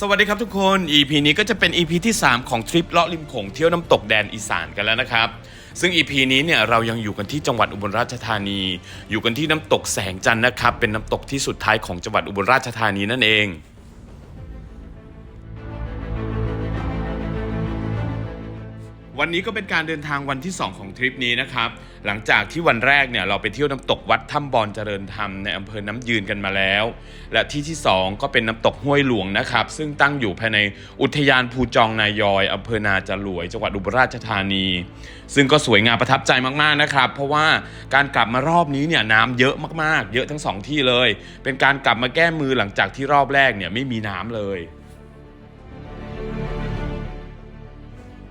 สวัสดีครับทุกคน EP นี้ก็จะเป็น EP ที่ 3 ของทริปเลาะริมโขงเที่ยวน้ำตกแดนอีสานกันแล้วนะครับ ซึ่ง EP นี้เนี่ยเรายังอยู่กันที่จังหวัดอุบลราชธานี อยู่กันที่น้ำตกแสงจันทร์นะครับ เป็นน้ำตกที่สุดท้ายของจังหวัดอุบลราชธานีนั่นเอง วันนี้ก็เป็นการเดินทางวันที่ 2 ของทริปนี้นะครับ หลังจากที่วันแรกเนี่ยเราไปเที่ยวน้ำตกวัดถ้ำบอนเจริญธรรมในอำเภอน้ำยืนกันมาแล้ว และที่ที่ 2 ก็เป็นน้ำตกห้วยหลวงนะครับ ซึ่งตั้งอยู่ภายในอุทยานภูจองนายอยอำเภอนาจารวย จังหวัดอุบลราชธานี ซึ่งก็สวยงามประทับใจมากๆนะครับ เพราะว่าการกลับมารอบนี้เนี่ยน้ำเยอะมากๆ เยอะทั้งสองที่เลย เป็นการกลับมาแก้มือหลังจากที่รอบแรกเนี่ยไม่มีน้ำเลย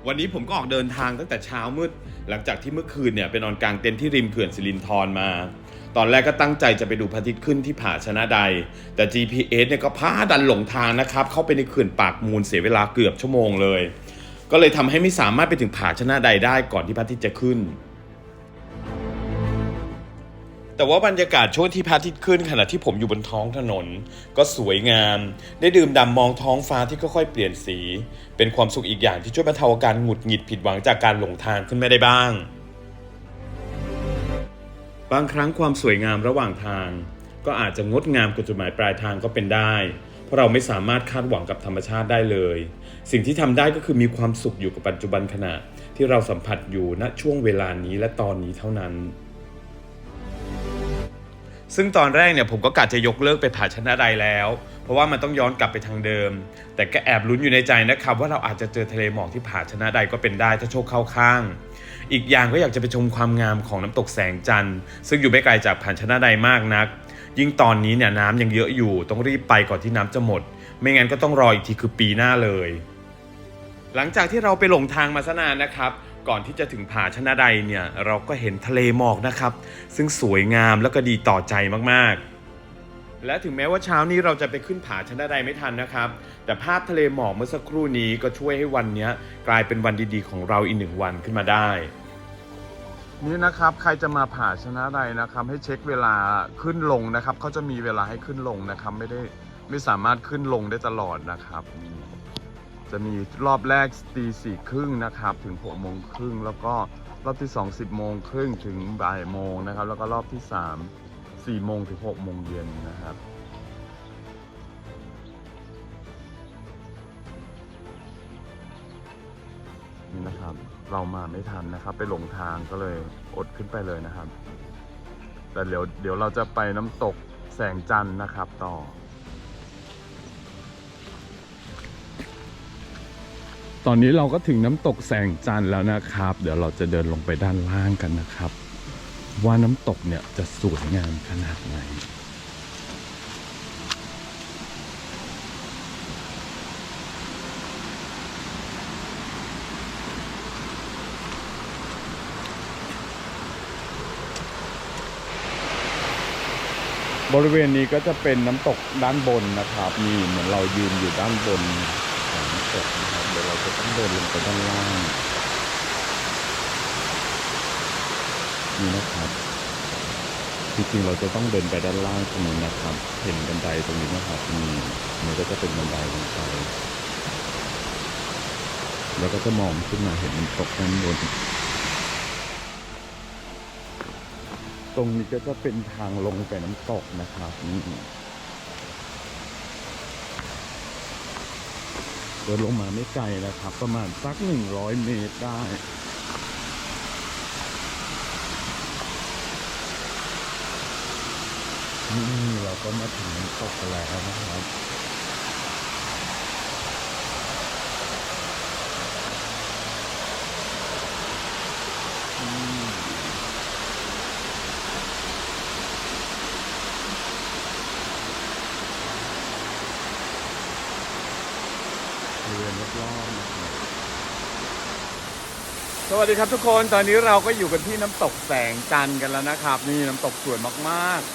วันนี้ผมก็ออกเดินทางตั้งแต่เช้ามืด หลังจากที่เมื่อคืนเนี่ยไปนอนกลางเต็นท์ที่ริมเขื่อนสิรินธรมา ตอนแรกก็ตั้งใจจะไปดูพระอาทิตย์ขึ้นที่ผาชนะใด แต่ GPS เนี่ยก็พาดันหลงทางนะครับ เข้าไปในเขื่อนปากมูลเสียเวลาเกือบชั่วโมงเลย ก็เลยทำให้ไม่สามารถไปถึงผาชนะใดได้ก่อนที่พระอาทิตย์จะขึ้น แต่ว่าบรรยากาศช่วงที่พระอาทิตย์ขึ้นขณะที่ผมอยู่บนท้องถนน ก็สวยงาม ได้ดื่มด่ำมองท้องฟ้าที่ค่อยๆเปลี่ยนสี เป็นความสุขอีกอย่างที่ช่วยบรรเทาอาการหงุดหงิดผิดหวังจากการหลงทางขึ้นไม่ได้บ้าง บางครั้งความสวยงามระหว่างทาง ก็อาจจะงดงามกว่าจุดหมายปลายทางก็เป็นได้ เพราะเราไม่สามารถคาดหวังกับธรรมชาติได้เลย สิ่งที่ทำได้ก็คือมีความสุขอยู่กับปัจจุบันขณะ ที่เราสัมผัสอยู่ณช่วงเวลานี้และตอนนี้เท่านั้น ซึ่งตอนแรกเนี่ยผมก็กะจะยกเลิกไปผ่าชนะใดแล้ว เพราะว่ามันต้องย้อนกลับไปทางเดิม แต่ก็แอบลุ้นอยู่ในใจนะครับว่าเราอาจจะเจอทะเลหมอกที่ผ่าชนะใดก็เป็นได้ถ้าโชคเข้าข้าง อีกอย่างก็อยากจะไปชมความงามของน้ำตกแสงจันทร์ซึ่งอยู่ไม่ไกลจากผ่าชนะใดมากนัก ยิ่งตอนนี้เนี่ยน้ำยังเยอะอยู่ต้องรีบไปก่อนที่น้ำจะหมด ไม่งั้นก็ต้องรออีกทีคือปีหน้าเลย หลังจากที่เราไปหลงทางมาสนานนะครับ ก่อนที่จะถึงผาชนะใดเนี่ยเราก็เห็นทะเลหมอกนะครับ ซึ่งสวยงามแล้วก็ดีต่อใจมากๆและถึงแม้ว่าเช้านี้เราจะไปขึ้นผาชนะใดไม่ทันนะครับ แต่ภาพทะเลหมอกเมื่อสักครู่นี้ก็ช่วยให้วันนี้กลายเป็นวันดีๆ ของเราอีกหนึ่งวันขึ้นมาได้ นี่นะครับใครจะมาผ่าชนะใดนะครับ ให้เช็คเวลาขึ้นลงนะครับเขาจะมีเวลาให้ขึ้นลงนะครับ ไม่ได้ไม่สามารถขึ้นลงได้ตลอดนะครับนี่ จะมีรอบแรกตีสี่ครึ่งนะครับถึงหกโมงครึ่งแล้วก็รอบที่สองสิบโมงครึ่งถึงบ่ายโมงนะครับ แล้วก็รอบที่สามสี่โมงถึงหกโมงเย็นนะครับนี่นะครับเรามาไม่ทันนะครับ ไปหลงทางก็เลยอดขึ้นไปเลยนะครับ แต่เดี๋ยวเดี๋ยวเราจะไปน้ำตกแสงจันทร์นะครับต่อ ตอนนี้เราก็ถึงน้ำตกแสงจันทร์แล้วนะครับ เดี๋ยวเราจะเดินลงไปด้านล่างกันนะครับ ว่าน้ำตกเนี่ยจะสวยงามขนาดไหนบริเวณนี้ก็จะเป็นน้ำตกด้านบนนะครับนี่เหมือนเรายืนอยู่ด้านบน ตกนะครับเดี๋ยวเราจะต้องเดินลงไปด้านล่าง นี่นะครับจริงๆเราจะต้องเดินไปด้านล่างตรงนี้นะครับ เห็นบันไดตรงนี้นะครับนี่มันก็จะเป็นบันไดลงไปแล้วก็จะมองขึ้นมาเห็นน้ำตกด้านบน ตรงนี้ก็จะเป็นทางลงไปน้ำตกนะครับนี่ เดินลงมาไม่ไกลนะครับ ประมาณสักหนึ่งร้อยเมตรได้นี่เราก็มาถึงน้ำตกแล้วนะครับ บ รอบนะครับสวัสดีครับทุกคนตอนนี้เราก็อยู่กันที่น้ำตกแสงจันทร์กันแล้วนะครับ นี่น้ำตกสวยมากๆ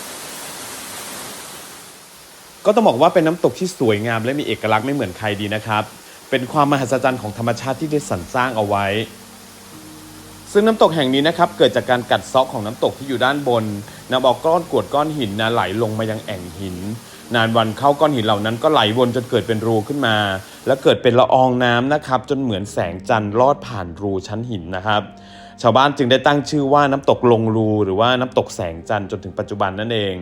ก็ต้องบอกว่าเป็นน้ำตกที่สวยงามและมีเอกลักษณ์ไม่เหมือนใครดีนะครับ เป็นความมหัศจรรย์ของธรรมชาติที่ได้สรรสร้างเอาไว้ ซึ่งน้ำตกแห่งนี้นะครับเกิดจากการกัดเซาะของน้ำตกที่อยู่ด้านบนนำเอาก้อนกรวดก้อนหินนะไหลลงมายังแอ่งหิน นานวันเข้าก้อนหินเหล่านั้นก็ไหลวนจนเกิดเป็นรูขึ้นมา แล้วเกิดเป็นละอองน้ำนะครับ จนเหมือนแสงจันทร์ลอดผ่านรูชั้นหินนะครับ ชาวบ้านจึงได้ตั้งชื่อว่าน้ำตกลงรูหรือว่าน้ำตกแสงจันทร์จนถึงปัจจุบันนั่นเอง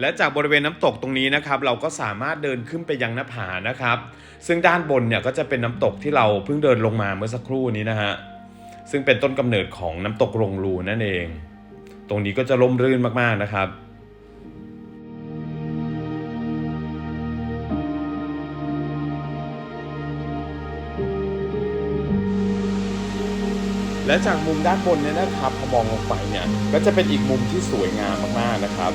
และจากบริเวณน้ำตกตรงนี้นะครับ เราก็สามารถเดินขึ้นไปยังหน้าผานะครับ ซึ่งด้านบนเนี่ยก็จะเป็นน้ำตกที่เราเพิ่งเดินลงมาเมื่อสักครู่นี้นะฮะซึ่งเป็นต้นกำเนิดของน้ำตกลงรูนั่นเอง ตรงนี้ก็จะร่มรื่นมากๆนะครับและจากมุมด้านบนเนี่ยนะครับพอมองลงไปเนี่ยก็จะเป็นอีกมุมที่สวยงามมากๆนะครับ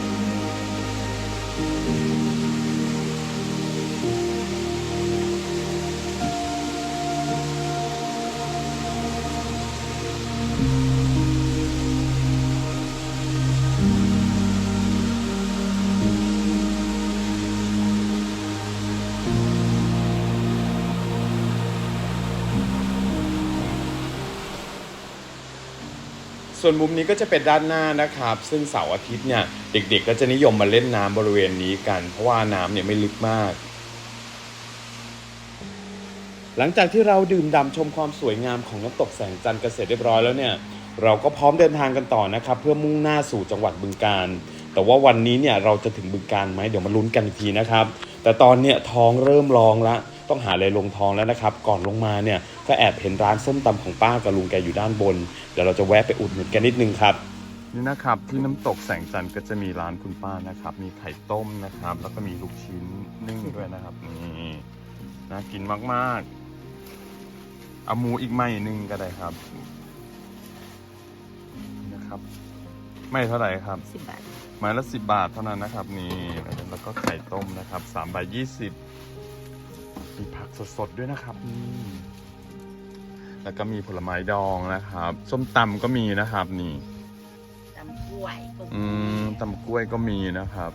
ส่วนมุมนี้ก็จะเป็นด้านหน้านะครับ ซึ่งเสาร์อาทิตย์เนี่ยเด็กๆก็จะนิยมมาเล่นน้ำบริเวณนี้กัน เพราะว่าน้ำเนี่ยไม่ลึกมาก หลังจากที่เราดื่มด่ำชมความสวยงามของน้ำตกแสงจันทร์กันเสร็จเรียบร้อยแล้วเนี่ยเราก็พร้อมเดินทางกันต่อนะครับ เพื่อมุ่งหน้าสู่จังหวัดบึงกาฬแต่ว่าวันนี้เนี่ยเราจะถึงบึงกาฬไหมเดี๋ยวมาลุ้นกันอีกทีนะครับ แต่ตอนเนี้ยท้องเริ่มร้องละ ต้องหาอะไรลงท้องแล้วนะครับ ก่อนลงมาเนี่ยก็แอบเห็นร้านส้มตำของป้ากับลุงแกอยู่ด้านบน เดี๋ยวเราจะแวะไปอุดหนุนกันนิดนึงครับนี่นะครับที่น้ำตกแสงจันทร์ก็จะมีร้านคุณป้านะครับ มีไข่ต้มนะครับ แล้วก็มีลูกชิ้นนึ่งด้วยนะครับนี่น่ากินมากๆเอาหมูอีกไม่หนึ่งก็ได้ครับนี่นะครับ ไม่เท่าไหร่ครับสิบบาทไม้ละสิบบาทเท่านั้นนะครับ นี่แล้วก็ไข่ต้มนะครับสามใบยี่สิบ มีผักสดๆด้วยนะครับนี่แล้วก็มีผลไม้ดองนะครับ ส้มตำก็มีนะครับนี่ ตำกล้วยก็อืมตำกล้วยก็มีนะครับ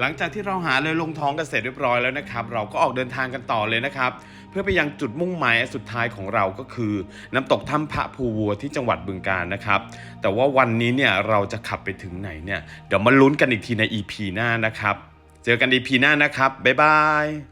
หลังจากที่เราหาเลยลงท้องกันเสร็จเรียบร้อยแล้วนะครับ เราก็ออกเดินทางกันต่อเลยนะครับ เพื่อไปยังจุดมุ่งหมายสุดท้ายของเราก็คือ น้ำตกถ้ำพระภูวัวที่จังหวัดบึงกาฬนะครับ แต่ว่าวันนี้เนี่ยเราจะขับไปถึงไหนเนี่ย เดี๋ยวมาลุ้นกันอีกทีใน EP หน้านะครับ เจอกัน EP หน้านะครับบ๊ายบาย